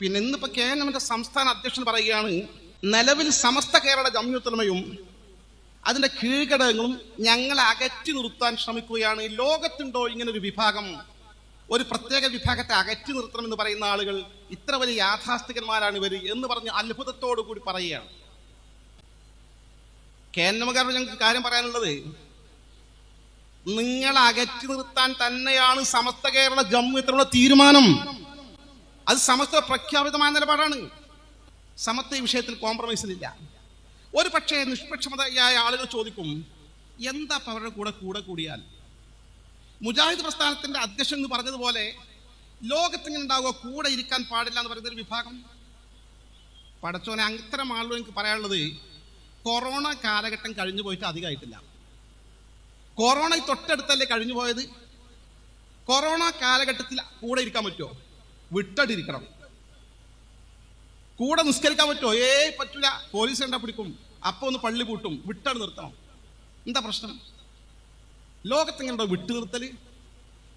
പിന്നെ ഇന്നിപ്പോ K N എമ്മിന്റെ സംസ്ഥാന അധ്യക്ഷൻ പറയുകയാണ് നിലവിൽ സമസ്ത കേരള ജമ്യൂത്തലമയും അതിന്റെ കീഴ്ഘടകങ്ങളും ഞങ്ങളെ അകറ്റി നിർത്താൻ ശ്രമിക്കുകയാണ്. ലോകത്തുണ്ടോ ഇങ്ങനെ ഒരു വിഭാഗം? ഒരു പ്രത്യേക വിഭാഗത്തെ അകറ്റി നിർത്തണമെന്ന് പറയുന്ന ആളുകൾ ഇത്ര വലിയ യാഥാസ്ഥികന്മാരാണ് ഇവർ എന്ന് പറഞ്ഞ് അത്ഭുതത്തോടു കൂടി പറയുകയാണ്. കെ എൻ എമ്മുകാരോട് ഞങ്ങൾക്ക് കാര്യം പറയാനുള്ളത് നിങ്ങളെ അകറ്റി നിർത്താൻ തന്നെയാണ് സമസ്ത കേരള ജമ്മു ഇത്തരമുള്ള തീരുമാനം. അത് സമസ്ത പ്രഖ്യാപിതമായ നിലപാടാണ്. സമത്വ വിഷയത്തിൽ കോംപ്രമൈസിലില്ല. ഒരു പക്ഷേ നിഷ്പക്ഷമതയായ ആളുകൾ ചോദിക്കും എന്താ അവരുടെ കൂടെ കൂടെ കൂടിയാൽ? മുജാഹിദ് പ്രസ്ഥാനത്തിന്റെ അധ്യക്ഷൻ എന്ന് പറഞ്ഞതുപോലെ ലോകത്തിങ്ങനെ ഉണ്ടാവുക കൂടെ ഇരിക്കാൻ പാടില്ല എന്ന് പറയുന്ന ഒരു വിഭാഗം. പടച്ചോനെ അത്തരം ആളുകൾ എനിക്ക് പറയാനുള്ളത് കൊറോണ കാലഘട്ടം കഴിഞ്ഞു പോയിട്ട് അധികമായിട്ടില്ല. കൊറോണ തൊട്ടടുത്തല്ലേ കഴിഞ്ഞു പോയത്? കൊറോണ കാലഘട്ടത്തിൽ കൂടെ ഇരിക്കാൻ പറ്റുമോ? വിട്ടടിരിക്കണം കൂടെ നിസ്കരിക്കാൻ പറ്റുമോ? ഏയ് പറ്റൂല. പോലീസ് കണ്ടാ പിടിക്കും. അപ്പൊ ഒന്ന് പള്ളി പൂട്ടും. വിട്ടടി നിർത്തണം. എന്താ പ്രശ്നം? ലോകത്തെങ്ങനെയുണ്ടോ വിട്ടു നിർത്തൽ?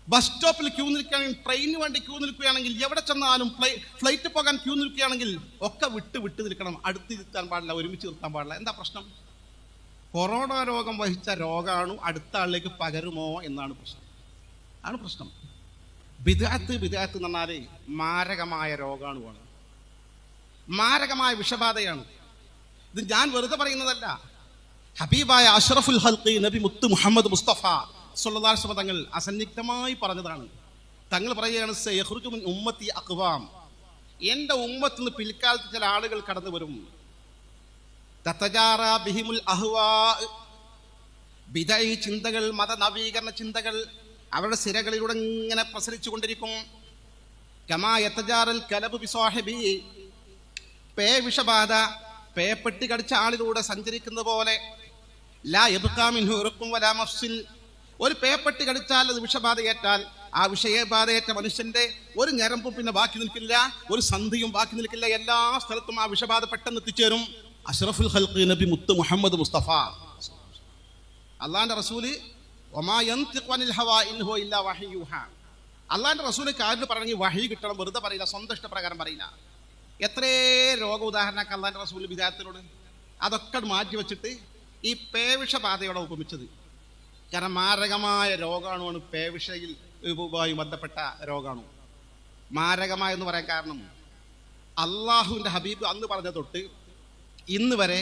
ബസ് സ്റ്റോപ്പിൽ ക്യൂ നിൽക്കുകയാണെങ്കിൽ ട്രെയിനിന് വേണ്ടി ക്യൂ നിൽക്കുകയാണെങ്കിൽ എവിടെ ചെന്നാലും ഫ്ലൈറ്റ് പോകാൻ ക്യൂ നിൽക്കുകയാണെങ്കിൽ ഒക്കെ വിട്ട് വിട്ട് നിൽക്കണം. അടുത്ത് നിർത്താൻ പാടില്ല ഒരുമിച്ച് നിർത്താൻ പാടില്ല. എന്താ പ്രശ്നം? കൊറോണ രോഗം വഹിച്ച രോഗമാണു അടുത്ത ആളിലേക്ക് പകരുമോ എന്നാണ് പ്രശ്നം. ആണ് പ്രശ്നം. ബിദാത്ത് ബിദാത്ത് എന്ന് പറഞ്ഞാൽ മാരകമായ രോഗാണുവാണ് മാരകമായ വിഷബാധയാണ്. ഇത് ഞാൻ വെറുതെ പറയുന്നതല്ല. ഹബീബായ അഷ്റഫുൽ ഹൽഖി നബി മുത്ത് മുഹമ്മദ് മുസ്തഫ സുല്ലാസ്മ തങ്ങൾ അസന്നിഗ്ധമായി പറഞ്ഞതാണ്. തങ്ങൾ പറയുകയാണ് "സയഖ്റുജു മിൻ ഉമ്മത്തി അഖ്വാം. എന്റെ ഉമ്മത്തിൽ നിന്ന് പിൽക്കാലത്ത് ചില ആളുകൾ കടന്നു വരും. തത്തജാറ ബിഹിമുൽ അഹ്വാ. ബിദൈ ചിന്തകൾ മത നവീകരണ ചിന്തകൾ അവരുടെ സിരകളിലൂടെ ഇങ്ങനെ പ്രസരിച്ചു കൊണ്ടിരിക്കും കമാ യത്തജാറൽ കലബ് വിസ്വാഹബി പേ വിഷബാധ പേപ്പെട്ടി കടിച്ച ആളിലൂടെ സഞ്ചരിക്കുന്ന പോലെ. ലാ എബുക്കാമിൻ ഉറക്കും വലാ മഫ്സിൽ ഒരു പേപ്പെട്ടി കടിച്ചാൽ അത് വിഷബാധയേറ്റാൽ ആ വിഷയബാധയേറ്റ മനുഷ്യന്റെ ഒരു ഞരമ്പും പിന്നെ ബാക്കി നിൽക്കില്ല ഒരു സന്ധിയും ബാക്കി നിൽക്കില്ല. എല്ലാ സ്ഥലത്തും ആ വിഷബാധ പെട്ടെന്ന് എത്തിച്ചേരും. അഷ്റഫുൽ ഹൽഖ് നബി മുത്ത് മുഹമ്മദ് മുസ്തഫ. അള്ളാന്റെ റസൂൽ അള്ളാന്റെ റസൂൽ കാര്യം പറഞ്ഞ് വഹി കിട്ടണം വെറുതെ പറയില്ല സ്വന്തം ഇഷ്ടപ്രകാരം പറയില്ല. എത്രേ രോഗ ഉദാഹരണമൊക്കെ അള്ളാന്റെ റസൂൽ വിദായത്തിനോട് അതൊക്കെ മാറ്റി വെച്ചിട്ട് ഈ പേവിഷബാധയോടെ ഉപമിച്ചത്. കാരണം മാരകമായ രോഗാണുവാണ് പേവിഷയിൽ ുമായി ബന്ധപ്പെട്ട രോഗാണു. മാരകമായ എന്ന് പറയാൻ കാരണം അള്ളാഹുവിന്റെ ഹബീബ് അന്ന് പറഞ്ഞ തൊട്ട് ഇന്ന് വരെ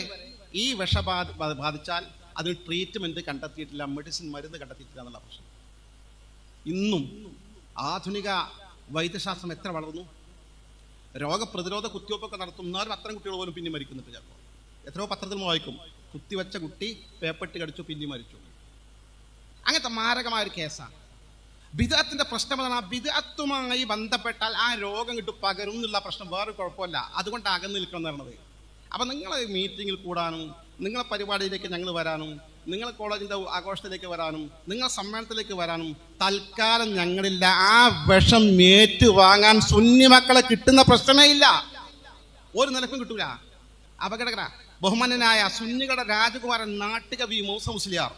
ഈ വിഷബാധ ബാധിച്ചാൽ അതിന് ട്രീറ്റ്മെന്റ് കണ്ടെത്തിയിട്ടില്ല മെഡിസിൻ മരുന്ന് കണ്ടെത്തിയിട്ടില്ല എന്നുള്ള പ്രശ്നം. ഇന്നും ആധുനിക വൈദ്യശാസ്ത്രം എത്ര വളർന്നു? രോഗപ്രതിരോധ കുത്തിവയ്പ്പൊക്കെ നടത്തുന്നവരും അത്തരം കുട്ടികൾ പോലും പിന്നെ മരിക്കുന്നുണ്ട് ചിലപ്പോൾ എത്രയോ പത്രത്തിൽ വായിക്കും കുത്തിവെച്ച കുട്ടി പേപ്പെട്ടി കടിച്ചു പിന്നെ മരിച്ചു. അങ്ങനത്തെ മാരകമായ ഒരു കേസാണ്. ബിദാത്തിന്റെ പ്രശ്നം എന്താണ് ആ ബന്ധപ്പെട്ടാൽ ആ രോഗം കിട്ടും പകരും എന്നുള്ള പ്രശ്നം വേറെ കുഴപ്പമില്ല. അതുകൊണ്ട് അകന്ന് നിൽക്കണം എന്ന് പറയുന്നത്. അപ്പൊ നിങ്ങളെ മീറ്റിങ്ങിൽ കൂടാനും നിങ്ങളെ പരിപാടിയിലേക്ക് ഞങ്ങൾ വരാനും നിങ്ങളെ കോളേജിന്റെ ആഘോഷത്തിലേക്ക് വരാനും നിങ്ങളെ സമ്മേളനത്തിലേക്ക് വരാനും തൽക്കാലം ഞങ്ങളില്ല. ആ വിഷം ഏറ്റു വാങ്ങാൻ സുന്നി മക്കളെ കിട്ടുന്ന പ്രശ്നമേ ഇല്ല ഒരു നിലക്കും കിട്ടൂല. അപകടകര ബഹുമാനനായ സുന്നികളുടെ രാജകുമാരൻ നാട്ടികവി മൂസ മുസ്ലിയാർ.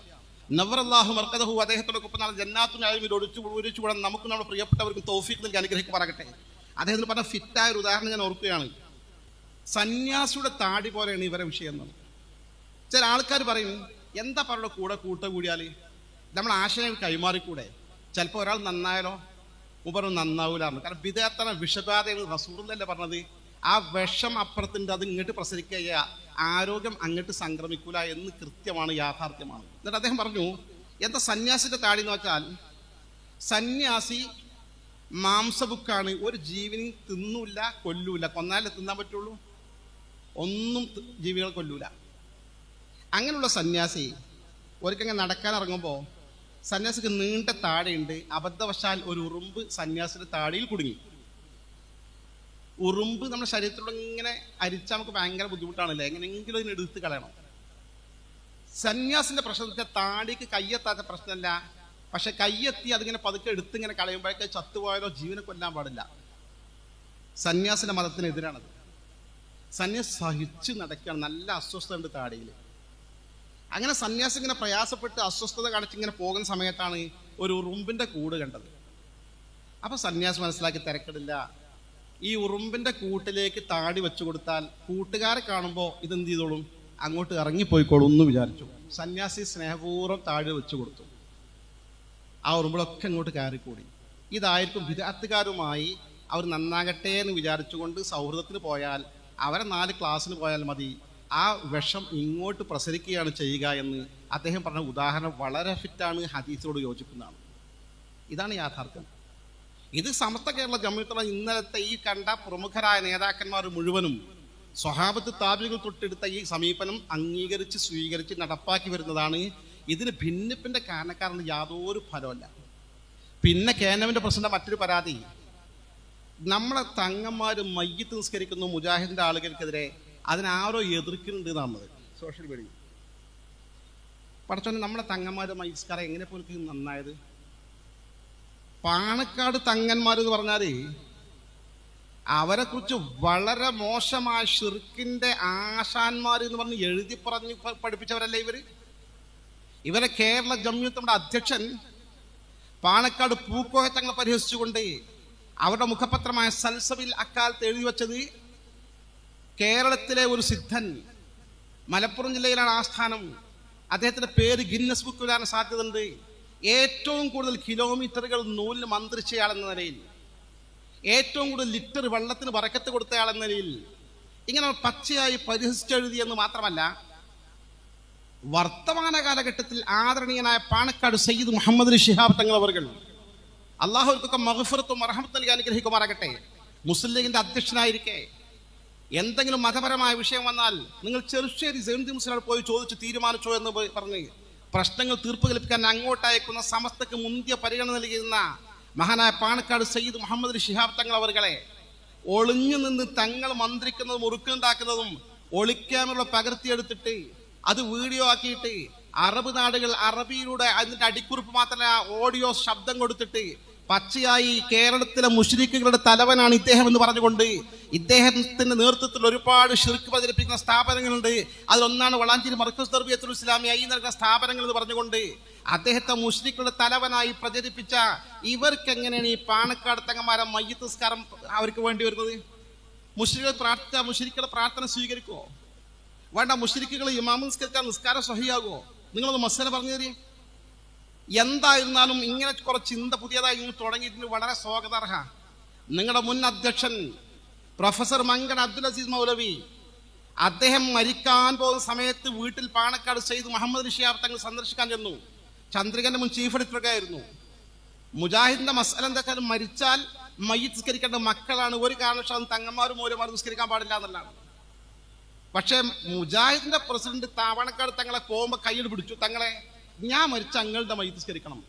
നവറല്ലാഹു മർക്കദഹു അദ്ദേഹത്തോടൊപ്പം നാളെ ജന്നാത്തുനായും ഒഴിച്ചു കൂടാൻ നമുക്ക് നമ്മുടെ പ്രിയപ്പെട്ടവർക്കും തൗഫീഖ് നൽകി അനുഗ്രഹിക്കുമാറാകട്ടെ. അദ്ദേഹത്തിന് പറഞ്ഞ ഫിറ്റായ ഒരു ഉദാഹരണം ഞാൻ ഓർക്കുകയാണ്. സന്യാസിയുടെ താടി പോലെയാണ് ഇവരെ വിഷയം എന്നത്. ചില ആൾക്കാർ പറയും എന്താ അവരുടെ കൂടെ കൂട്ട കൂടിയാൽ നമ്മൾ ആശയം കൈമാറിക്കൂടെ? ചിലപ്പോൾ ഒരാൾ നന്നായാലോ? ഉപർ നന്നാവൂലാണ് കാരണം വിദേഹത്തന വിഷബാധ എന്ന് റസൂറിലല്ലേ പറഞ്ഞത് ആ വിഷം അപ്പുറത്തിന്റെ അത് ഇങ്ങോട്ട് പ്രസരിക്കുക ആരോഗ്യം അങ്ങോട്ട് സംക്രമിക്കൂല എന്ന് കൃത്യമാണ് യാഥാർത്ഥ്യമാണ്. എന്നിട്ട് അദ്ദേഹം പറഞ്ഞു എന്താ സന്യാസിന്റെ താടി എന്ന് വെച്ചാൽ സന്യാസി മാംസബുക്കാണ് ഒരു ജീവനും തിന്നൂല കൊല്ലൂല. കൊന്നാലേ തിന്നാൻ പറ്റുള്ളൂ. ഒന്നും ജീവികൾ കൊല്ലൂല. അങ്ങനെയുള്ള സന്യാസി ഒരിക്കൽ നടക്കാൻ ഇറങ്ങുമ്പോൾ സന്യാസിക്ക് നീണ്ട താഴെയുണ്ട്. അബദ്ധവശാൽ ഒരു ഉറുമ്പ് സന്യാസിന്റെ താടിയിൽ കുടുങ്ങി. ഉറുമ്പ് നമ്മുടെ ശരീരത്തിലൂടെ ഇങ്ങനെ അരിച്ചാൽ നമുക്ക് ഭയങ്കര ബുദ്ധിമുട്ടാണല്ലേ? എങ്ങനെയെങ്കിലും അതിനെ എടുത്ത് കളയണം. സന്യാസിന്റെ പ്രശ്നത്തെ താടിക്ക് കയ്യെത്താത്ത പ്രശ്നമല്ല. പക്ഷെ കയ്യെത്തി അതിങ്ങനെ പതുക്കെ എടുത്ത് ഇങ്ങനെ കളയുമ്പോഴേക്ക് ചത്തുപോയാലോ? ജീവനെ കൊല്ലാൻ പാടില്ല. സന്യാസിന്റെ മതത്തിനെതിരാണത്. സന്യാസ് സഹിച്ച് നടക്കുകയാണ്. നല്ല അസ്വസ്ഥത ഉണ്ട് താടിയിൽ അങ്ങനെ സന്യാസി ഇങ്ങനെ പ്രയാസപ്പെട്ട് അസ്വസ്ഥത കാണിച്ച് ഇങ്ങനെ പോകുന്ന സമയത്താണ് ഒരു ഉറുമ്പിന്റെ കൂട് കണ്ടത്. അപ്പൊ സന്യാസി മനസ്സിലാക്കി തിരക്കിടില്ല. ഈ ഉറുമ്പിന്റെ കൂട്ടിലേക്ക് താടി വെച്ചു കൊടുത്താൽ കൂട്ടുകാരെ കാണുമ്പോൾ ഇതെന്ത് ചെയ്തോളും? അങ്ങോട്ട് ഇറങ്ങിപ്പോയിക്കോളും എന്ന് വിചാരിച്ചു. സന്യാസി സ്നേഹപൂർവം താടി വെച്ചു കൊടുത്തു. ആ ഉറുമ്പിളൊക്കെ അങ്ങോട്ട് കയറിക്കൂടി. ഇതായിരിക്കും വിദഗ്ധക്കാരുമായി അവർ നന്നാകട്ടെ എന്ന് വിചാരിച്ചുകൊണ്ട് സൗഹൃദത്തിന് പോയാൽ അവരെ നാല് ക്ലാസ്സിന് പോയാൽ മതി. ആ വിഷം ഇങ്ങോട്ട് പ്രസരിക്കുകയാണ് ചെയ്യുക എന്ന് അദ്ദേഹം പറഞ്ഞ ഉദാഹരണം വളരെ ഫിറ്റാണ് ഹദീസിനോട് യോജിക്കുന്നതാണ്. ഇതാണ് യാഥാർത്ഥ്യം. ഇത് സമസ്ത കേരള ജമ്മിത്തുള്ള ഇന്നലത്തെ ഈ കണ്ട പ്രമുഖരായ നേതാക്കന്മാർ മുഴുവനും സ്വഹാബത്ത് താപികൾ തൊട്ടെടുത്ത ഈ സമീപനം അംഗീകരിച്ച് സ്വീകരിച്ച് നടപ്പാക്കി വരുന്നതാണ്. ഇതിന് ഭിന്നിപ്പിന്റെ കാരണക്കാരന് യാതൊരു ഫലമല്ല പിന്നെ കേനവിന്റെ പ്രസിഡന്റ് മറ്റൊരു പരാതി. നമ്മളെ തങ്ങന്മാർ മയ്യത്ത് നിസ്കരിക്കുന്നു മുജാഹിദിന്റെ ആളുകൾക്കെതിരെ അതിനാരോ എതിർക്കുന്നുണ്ട് നമ്മൾ സോഷ്യൽ മീഡിയ. പഠിച്ചോ നമ്മളെ തങ്ങന്മാർ മയ്യസ്കാരം എങ്ങനെ പോലെ നന്നായത്? പാണക്കാട് തങ്ങന്മാർ എന്ന് പറഞ്ഞാൽ അവരെ കുറിച്ച് വളരെ മോശമായ ഷിർക്കിന്റെ ആശാന്മാർ എന്ന് പറഞ്ഞ് എഴുതി പറഞ്ഞ് പഠിപ്പിച്ചവരല്ലേ ഇവർ? ഇവരെ കേരള ജമ്യൂത്തയുടെ അധ്യക്ഷൻ പാണക്കാട് പൂക്കോയ തങ്ങളെ പരിഹസിച്ചുകൊണ്ട് അവരുടെ മുഖപത്രമായ സൽസവിൽ അക്കാലത്ത് എഴുതി വച്ചത് കേരളത്തിലെ ഒരു സിദ്ധൻ. മലപ്പുറം ജില്ലയിലാണ് ആസ്ഥാനം അദ്ദേഹത്തിന്റെ പേര് ഗിന്നസ് ബുക്ക് വരാൻ സാധ്യതയുണ്ട്. ഏറ്റവും കൂടുതൽ കിലോമീറ്ററുകൾ നൂലിന് മന്ത്രിച്ചയാളെന്ന നിലയിൽ. ഏറ്റവും കൂടുതൽ ലിറ്റർ വെള്ളത്തിന് വറക്കത്ത് കൊടുത്തയാളെന്ന നിലയിൽ. ഇങ്ങനെ പച്ചയായി പരിഹസിച്ചെഴുതിയെന്ന് മാത്രമല്ല വർത്തമാന കാലഘട്ടത്തിൽ ആദരണീയനായ പാണക്കാട് സയ്യിദ് മുഹമ്മദ് ഷിഹാബ് തങ്ങൾ അവർകൾ അള്ളാഹുർക്കൊക്കെ മഹഫുറത്തും അർഹമത്ത് നൽകി അനുഗ്രഹിക്കുമാറാകട്ടെ. മുസ്ലിം ലീഗിന്റെ അധ്യക്ഷനായിരിക്കെ. എന്തെങ്കിലും മതപരമായ വിഷയം വന്നാൽ നിങ്ങൾ ചെറുശ്ശേരി ജയന്തി മുസ്ലിം പോയി ചോദിച്ച് തീരുമാനിച്ചോ എന്ന് പറഞ്ഞ് പ്രശ്നങ്ങൾ തീർപ്പ് കൽപ്പിക്കാൻ അങ്ങോട്ടയക്കുന്ന സമസ്തക്ക് മുന്തിയ പരിഗണന നൽകിയിരുന്ന മഹാനായ പാണക്കാട് സയ്യിദ് മുഹമ്മദ് ഷിഹാബ് തങ്ങൾ അവർകളെ ഒളിഞ്ഞു നിന്ന് തങ്ങൾ മന്ത്രിക്കുന്നതും ഉറുക്കുണ്ടാക്കുന്നതും ഒളിക്യാമറ പകർത്തിയെടുത്തിട്ട് അത് വീഡിയോ ആക്കിയിട്ട് അറബ് നാടുകൾ അറബിയിലൂടെ അതിന്റെ അടിക്കുറിപ്പ് മാത്രമല്ല ഓഡിയോ ശബ്ദം കൊടുത്തിട്ട് പച്ചയായി കേരളത്തിലെ മുഷ്രിക്കുകളുടെ തലവനാണ് ഇദ്ദേഹം എന്ന് പറഞ്ഞുകൊണ്ട് ഇദ്ദേഹത്തിന്റെ നേതൃത്വത്തിൽ ഒരുപാട് ഷിർക്ക് പ്രചരിപ്പിക്കുന്ന സ്ഥാപനങ്ങളുണ്ട്. അതിലൊന്നാണ് വളാഞ്ചേരി മർക്കസ് ദർബിയത്തുൽ ഇസ്ലാമിയ ഈ നൽകുന്ന സ്ഥാപനങ്ങൾ എന്ന് പറഞ്ഞുകൊണ്ട് അദ്ദേഹത്തെ മുഷ്രിക്കുകളുടെ തലവനായി പ്രചരിപ്പിച്ച ഇവർക്ക് എങ്ങനെയാണ് ഈ പാണക്കാട് തങ്ങന്മാരെ മയ്യത്ത് നിസ്കാരം അവർക്ക് വേണ്ടി വരുന്നത്? മുഷ്രികൾ പ്രാർത്ഥിച്ച മുഷ്രിക്കുകളുടെ പ്രാർത്ഥന സ്വീകരിക്കുമോ വേണ്ട മുഷ്രിക്കുകൾ ഇമാമ നിസ്കരിച്ചാൽ നിസ്കാരം സഹിയാകുമോ നിങ്ങളൊന്ന് മസല പറഞ്ഞു തരീ എന്തായിരുന്നാലും ഇങ്ങനെ കുറച്ച് ചിന്ത പുതിയതായി നിങ്ങൾ തുടങ്ങിയിട്ടുണ്ട്. വളരെ സ്വാഗതാർഹ നിങ്ങളുടെ മുൻ അധ്യക്ഷൻ പ്രൊഫസർ മങ്കൻ അബ്ദുൽ അസീസ് മൗലവി അദ്ദേഹം മരിക്കാൻ പോകുന്ന സമയത്ത് വീട്ടിൽ പാണക്കാട് സെയ്ദ് മുഹമ്മദ് ഋഷിയാർ തങ്ങൾ സന്ദർശിക്കാൻ ചെന്നു. ചന്ദ്രികന്റെ മുൻ ചീഫ് എഡിറ്ററൊക്കെ ആയിരുന്നു. മുജാഹിദിന്റെ മസല എന്താ വെച്ചാൽ മരിച്ചാൽ മയ്യത്ത് നിസ്കരിക്കേണ്ട മക്കളാണ്. ഒരു കാരണവശാലും തങ്ങന്മാരും മൂലമാരും നിസ്കരിക്കാൻ പാടില്ല എന്നുള്ളതാണ്. പക്ഷേ മുജാഹിദിന്റെ പ്രസിഡന്റ് താവണക്കാട് തങ്ങളെ കോമ്പ കയ്യിൽ പിടിച്ചു തങ്ങളെ. ഞാൻ മരിച്ച അങ്ങളുടെ മൈ നിസ്കരിക്കണം.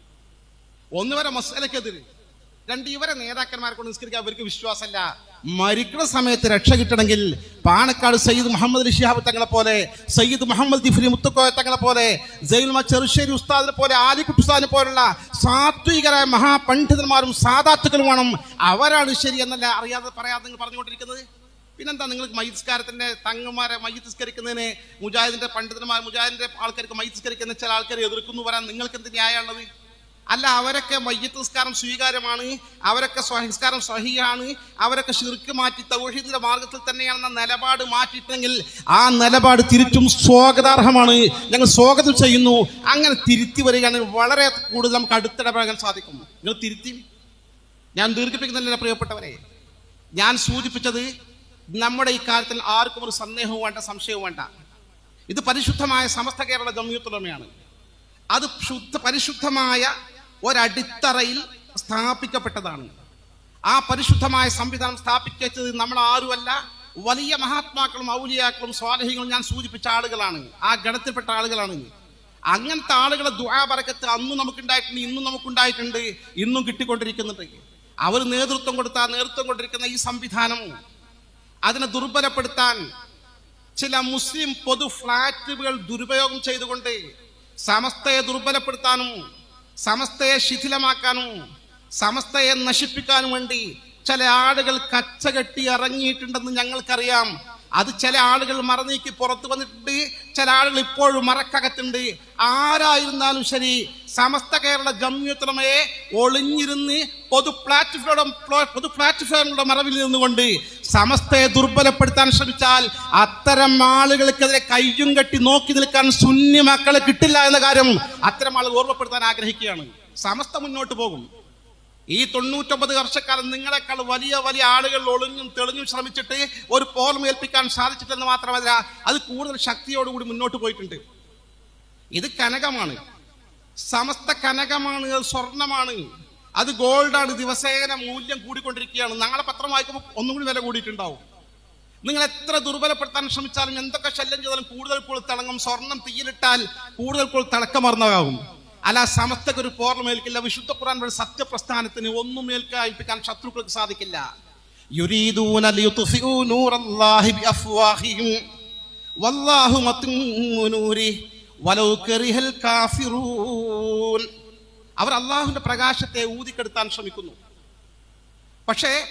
ഒന്ന് വരെ മസലക്കെതിരെ രണ്ട് ഇവരെ നേതാക്കന്മാരെ കൊണ്ട് നിസ്കരിക്കാൻ അവർക്ക് വിശ്വാസമല്ല. മരിക്കുന്ന സമയത്ത് രക്ഷ കിട്ടണമെങ്കിൽ പാണക്കാട് സയ്യിദ് മുഹമ്മദ് ഷിഹാബ് തങ്ങളെ പോലെ സയ്യിദ് മുഹമ്മദ് ദിഫ്രി മുത്തുക്കോയ തങ്ങളെ പോലെ ജയിൽമ ചെറുശ്ശേരി ഉസ്താദിനെ പോലെ ആലിക്കുട്ടി ഉസ്താദിനെ പോലുള്ള സാത്വികരായ മഹാപണ്ഡിതന്മാരും സാധാത്തുക്കളും വേണം അവരാണ് ശരി എന്നല്ല അറിയാതെ പറയാതെ നിങ്ങൾ പറഞ്ഞുകൊണ്ടിരിക്കുന്നത്? പിന്നെന്താ നിങ്ങൾ മൈസ്കാരത്തിന്റെ തങ്ങന്മാരെ മയ്യത്തിസ്കരിക്കുന്നതിന് മുജാഹിദിന്റെ പണ്ഡിതന്മാർ മുജാഹിദിന്റെ ആൾക്കാർക്ക് മൈതിസ്കരിക്കുന്ന ചില ആൾക്കാരെ എതിർക്കുന്നു വരാൻ നിങ്ങൾക്ക് എന്ത് ന്യായമുള്ളത് അല്ല അവരൊക്കെ മയ്യത്ത് നിസ്കാരം സ്വീകാര്യമാണ് അവരൊക്കെ സംസ്കാരം സഹിയാണ് അവരൊക്കെ ശിർക്ക് മാറ്റി തൗഹീദിന്റെ മാർഗത്തിൽ തന്നെയാണെന്ന നിലപാട് മാറ്റിയിട്ടെങ്കിൽ ആ നിലപാട് തിരിച്ചും സ്വാഗതാർഹമാണ്. ഞങ്ങൾ സ്വാഗതം ചെയ്യുന്നു. അങ്ങനെ തിരുത്തി വരികയാണെങ്കിൽ വളരെ കൂടുതൽ നമുക്ക് അടുത്തിടപഴകാൻ സാധിക്കും. നിങ്ങൾ തിരുത്തി. ഞാൻ ദീർഘിപ്പിക്കുന്നില്ല പ്രിയപ്പെട്ടവരെ. ഞാൻ സൂചിപ്പിച്ചത് നമ്മുടെ ഈ കാര്യത്തിൽ ആർക്കും ഒരു സന്ദേഹവും വേണ്ട സംശയവും വേണ്ട. ഇത് പരിശുദ്ധമായ സമസ്ത കേരള ജമ്യൂത്തുലമയാണ്. അത് ശുദ്ധ പരിശുദ്ധമായ ഒരടിത്തറയിൽ സ്ഥാപിക്കപ്പെട്ടതാണ്. ആ പരിശുദ്ധമായ സംവിധാനം സ്ഥാപിച്ചത് നമ്മൾ ആരുമല്ല വലിയ മഹാത്മാക്കളും ഔലിയാക്കളും സ്വാലഹികളും ഞാൻ സൂചിപ്പിച്ച ആളുകളാണ്. ആ ഗണത്തിൽപ്പെട്ട ആളുകളാണ്. അങ്ങനത്തെ ആളുകളെ ദുആബറക്കത്ത് അന്നും നമുക്കുണ്ടായിട്ടുണ്ട് ഇന്നും നമുക്കുണ്ടായിട്ടുണ്ട് ഇന്നും കിട്ടിക്കൊണ്ടിരിക്കുന്നുണ്ട്. അവർ നേതൃത്വം കൊടുത്ത നേതൃത്വം കൊണ്ടിരിക്കുന്ന ഈ സംവിധാനം അതിനെ ദുർബലപ്പെടുത്താൻ ചില മുസ്ലിം പൊതു ഫ്ലാറ്റുകൾ ദുരുപയോഗം ചെയ്തുകൊണ്ട് സമസ്തയെ ദുർബലപ്പെടുത്താനും സമസ്തയെ ശിഥിലമാക്കാനും സമസ്തയെ നശിപ്പിക്കാനും വേണ്ടി ചില ആളുകൾ കച്ചകെട്ടി ഇറങ്ങിയിട്ടുണ്ടെന്ന് ഞങ്ങൾക്കറിയാം. അത് ചില ആളുകൾ മറനീക്കി പുറത്തു വന്നിട്ടുണ്ട്. ചില ആളുകൾ ഇപ്പോഴും മറക്കകത്തുണ്ട്. ആരായിരുന്നാലും ശരി സമസ്ത കേരള ജമ്യത്തുലമയെ ഒളിഞ്ഞിരുന്ന് പൊതു പ്ലാറ്റ്ഫോം പൊതു പ്ലാറ്റ്ഫോമുകളുടെ മറവിൽ നിന്നുകൊണ്ട് സമസ്തയെ ദുർബലപ്പെടുത്താൻ ശ്രമിച്ചാൽ അത്തരം ആളുകൾക്കെതിരെ കയ്യും കെട്ടി നോക്കി നിൽക്കാൻ സുന്നി മക്കളെ കിട്ടില്ല എന്ന കാര്യം അത്തരം ആളുകൾ ഓർമ്മപ്പെടുത്താൻ ആഗ്രഹിക്കുകയാണ്. സമസ്ത മുന്നോട്ട് പോകും. ഈ തൊണ്ണൂറ്റൊമ്പത് വർഷക്കാലം നിങ്ങളെക്കാൾ വലിയ വലിയ ആളുകൾ ഒളിഞ്ഞും തെളിഞ്ഞും ശ്രമിച്ചിട്ട് ഒരു പോലും ഏൽപ്പിക്കാൻ സാധിച്ചിട്ടെന്ന് മാത്രമല്ല അത് കൂടുതൽ ശക്തിയോടുകൂടി മുന്നോട്ട് പോയിട്ടുണ്ട്. ഇത് കനകമാണ്. സമസ്ത കനകമാണ് അത് സ്വർണമാണ്. അത് ഗോൾഡാണ്. ദിവസേന മൂല്യം കൂടിക്കൊണ്ടിരിക്കുകയാണ്. നാളെ പത്രം വായിക്കുമ്പോൾ ഒന്നും കൂടി വില കൂടിയിട്ടുണ്ടാവും. നിങ്ങൾ എത്ര ദുർബലപ്പെടുത്താൻ ശ്രമിച്ചാലും എന്തൊക്കെ ശല്യം ചെയ്താലും കൂടുതൽ കൂടുതൽ തിളങ്ങും. സ്വർണം തീയിലിട്ടാൽ കൂടുതൽ കൂടുതൽ തിളക്കമർന്നതാകും. അല്ല ഒരു പോർമേൽക്കില്ല വിശുദ്ധ ഖുർആൻ സത്യപ്രസ്ഥാനത്തിന് ഒന്നും ഏൽക്കായിപ്പിക്കാൻ ശത്രുക്കൾക്ക് സാധിക്കില്ല. അവർ അള്ളാഹുവിന്റെ പ്രകാശത്തെ ഊതിക്കെടുത്താൻ ശ്രമിക്കുന്നു. പക്ഷേ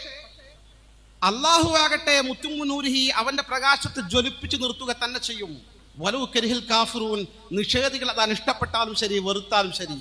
അള്ളാഹു ആകട്ടെ മുത്തുമുനൂരിഹി അവന്റെ പ്രകാശത്തെ ജ്വലിപ്പിച്ചു നിർത്തുക തന്നെ ചെയ്യും. വലു കരിഹിൽ കാഫറൂൻ നിഷേധികൾ അത് അനിഷ്ടപ്പെട്ടാലും ശരി വെറുത്താലും ശരി.